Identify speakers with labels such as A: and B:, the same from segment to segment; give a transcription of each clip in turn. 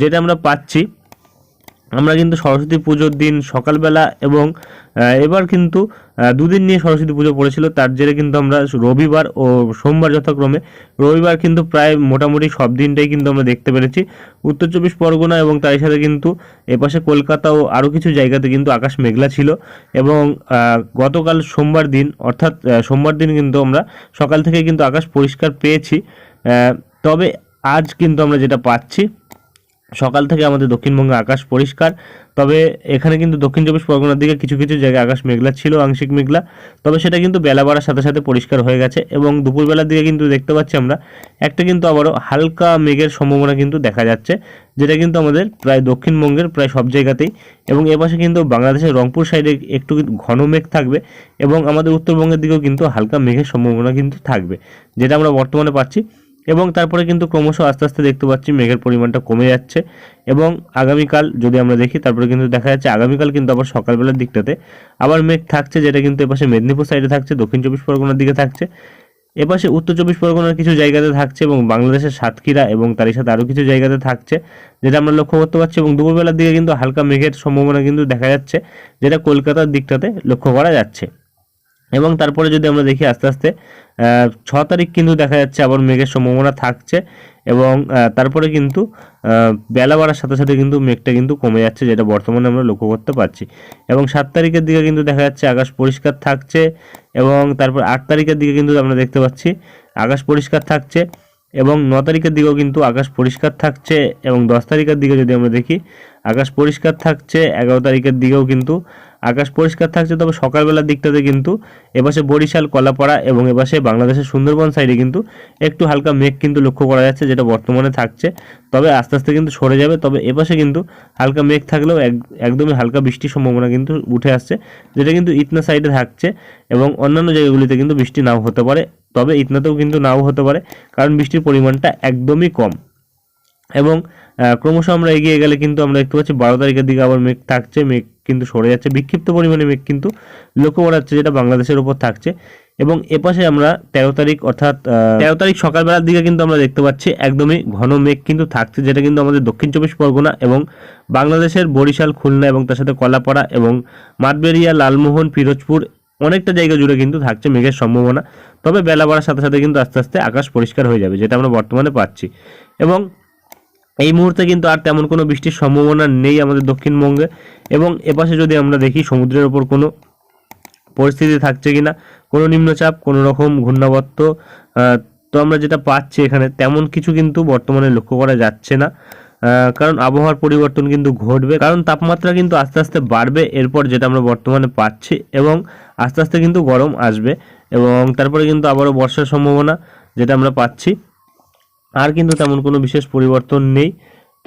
A: যেটা আমরা পাচ্ছি, আমরা কিন্তু সরস্বতী পুজোর দিন সকালবেলা এবং এবার কিন্তু দুদিন নিয়ে সরস্বতী পুজো পড়েছিল, তার জেরে কিন্তু আমরা রবিবার ও সোমবার যথাক্রমে, রবিবার কিন্তু প্রায় মোটামুটি সব দিনটাই কিন্তু আমরা দেখতে পেরেছি। উত্তর চব্বিশ পরগনা এবং তার সাথে কিন্তু এপাশে কলকাতা ও আরও কিছু জায়গাতে কিন্তু আকাশ মেঘলা ছিল এবং গতকাল সোমবার দিন, অর্থাৎ সোমবার দিন কিন্তু আমরা সকাল থেকে কিন্তু আকাশ পরিষ্কার পেয়েছি। তবে আজ কিন্তু আমরা যেটা পাচ্ছি সকাল থেকে আমাদের দক্ষিণবঙ্গে আকাশ পরিষ্কার, তবে এখানে কিন্তু দক্ষিণ চব্বিশ পরগনার দিকে কিছু কিছু জায়গায় আকাশ মেঘলা ছিল, আংশিক মেঘলা, তবে সেটা কিন্তু বেলা বাড়ার সাথে সাথে পরিষ্কার হয়ে গেছে এবং দুপুরবেলার দিকে কিন্তু দেখতে পাচ্ছি আমরা একটা কিন্তু আবারও হালকা মেঘের সম্ভাবনা কিন্তু দেখা যাচ্ছে, যেটা কিন্তু আমাদের প্রায় দক্ষিণবঙ্গের প্রায় সব জায়গাতেই এবং এপাশে কিন্তু বাংলাদেশের রংপুর সাইডে একটু ঘন মেঘ থাকবে এবং আমাদের উত্তরবঙ্গের দিকেও কিন্তু হালকা মেঘের সম্ভাবনা কিন্তু থাকবে, যেটা আমরা বর্তমানে পাচ্ছি। এবং তারপরে কিন্তু ক্রমশ আস্তে আস্তে দেখতে পাচ্ছি মেঘের পরিমাণটা কমে যাচ্ছে এবং আগামীকাল যদি আমরা দেখি, তারপরে কিন্তু দেখা যাচ্ছে আগামীকাল কিন্তু আবার সকালবেলার দিকটাতে আবার মেঘ থাকছে যেটা কিন্তু এপাশে মেদিনীপুর সাইডে থাকছে, দক্ষিণ চব্বিশ পরগনার দিকে থাকছে। এপাশে উত্তর চব্বিশ পরগনার কিছু জায়গাতে থাকছে এবং বাংলাদেশের সাতক্ষীরা এবং তারই সাথে আরও কিছু জায়গাতে থাকছে, যেটা আমরা লক্ষ্য করতে পারছি এবং দুপুরবেলার দিকে কিন্তু হালকা মেঘের সম্ভাবনা কিন্তু দেখা যাচ্ছে, যেটা কলকাতার দিকটাতে লক্ষ্য করা যাচ্ছে। এবং তারপরে যদি আমরা দেখি আস্তে আস্তে ছ তারিখ কিন্তু দেখা যাচ্ছে আবার মেঘের সম্ভাবনা থাকছে এবং তারপরে কিন্তু বেলা বাড়ার সাথে সাথে কিন্তু মেঘটা কিন্তু কমে যাচ্ছে যেটা বর্তমানে আমরা লক্ষ্য করতে পারছি। এবং সাত তারিখের দিকে কিন্তু দেখা যাচ্ছে আকাশ পরিষ্কার থাকছে এবং তারপর আট তারিখের দিকে কিন্তু আমরা দেখতে পাচ্ছি আকাশ পরিষ্কার থাকছে এবং ন তারিখের দিকেও কিন্তু আকাশ পরিষ্কার থাকছে এবং দশ তারিখের দিকে যদি আমরা দেখি, আকাশ পরিষ্কার থাকছে, এগারো তারিখের দিকেও কিন্তু আকাশ পরিষ্কার থাকছে, তবে সকালবেলার দিকটাতে কিন্তু এপাশে বরিশাল, কলাপাড়া এবং এপাশে বাংলাদেশের সুন্দরবন সাইডে কিন্তু একটু হালকা মেঘ কিন্তু লক্ষ্য করা যাচ্ছে, যেটা বর্তমানে থাকছে। তবে আস্তে আস্তে কিন্তু সরে যাবে, তবে এপাশে কিন্তু হালকা মেঘ থাকলেও এক- একদমই হালকা বৃষ্টির সম্ভাবনা কিন্তু উঠে আসছে, যেটা কিন্তু ইতনা সাইডে থাকছে এবং অন্যান্য জায়গাগুলিতে কিন্তু বৃষ্টি নাও হতে পারে, তবে ইতনাতেও কিন্তু নাও হতে পারে, কারণ বৃষ্টির পরিমাণটা একদমই কম। এবং ক্রমশ আমরা এগিয়ে গেলে কিন্তু আমরা দেখতে পাচ্ছি বারো তারিখের দিকে আবার মেঘ থাকছে, মেঘ কিন্তু সরে যাচ্ছে, বিক্ষিপ্ত পরিমাণে মেঘ কিন্তু লক্ষ্য করা যাচ্ছে যেটা বাংলাদেশের উপর থাকছে। এবং এপাশে আমরা তেরো তারিখ অর্থাৎ তেরো তারিখ সকালবেলার দিকে কিন্তু আমরা দেখতে পাচ্ছি একদমই ঘন মেঘ কিন্তু থাকছে, যেটা কিন্তু আমাদের দক্ষিণ চব্বিশ পরগনা এবং বাংলাদেশের বরিশাল, খুলনা এবং তার সাথে কলাপাড়া এবং মাঠবেড়িয়া, লালমোহন পিরোজপুর অনেকটা জায়গা জুড়ে কিন্তু থাকছে মেঘের সম্ভাবনা। তবে বেলা বাড়ার সাথে সাথে কিন্তু আস্তে আস্তে আকাশ পরিষ্কার হয়ে যাবে, যেটা আমরা বর্তমানে পাচ্ছি। এবং এই মুহূর্তে কিন্তু আর তেমন কোনো বৃষ্টির সম্ভাবনা নেই আমাদের দক্ষিণবঙ্গে। এবং এপাশে যদি আমরা দেখি, সমুদ্রের ওপর কোনো পরিস্থিতি থাকছে কিনা, কোনো নিম্নচাপ, কোনো রকম ঘূর্ণাবর্ত তো আমরা যেটা পাচ্ছি এখানে, তেমন কিছু কিন্তু বর্তমানে লক্ষ্য করা যাচ্ছে না। কারণ আবহাওয়ার পরিবর্তন কিন্তু ঘটবে, কারণ তাপমাত্রা কিন্তু আস্তে আস্তে বাড়বে, এরপর যেটা আমরা বর্তমানে পাচ্ছি, এবং আস্তে আস্তে কিন্তু গরম আসবে, এবং তারপরে কিন্তু আবারও বর্ষার সম্ভাবনা যেটা আমরা পাচ্ছি। আর কিন্তু তেমন কোনো বিশেষ পরিবর্তন নেই।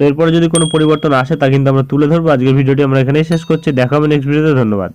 A: তো এরপরে যদি কোনো পরিবর্তন আসে, তা কিন্তু আমরা তুলে ধরবো। আজকের ভিডিওটি আমরা এখানেই শেষ করছি। দেখা হবে নেক্সট ভিডিওতে ধন্যবাদ।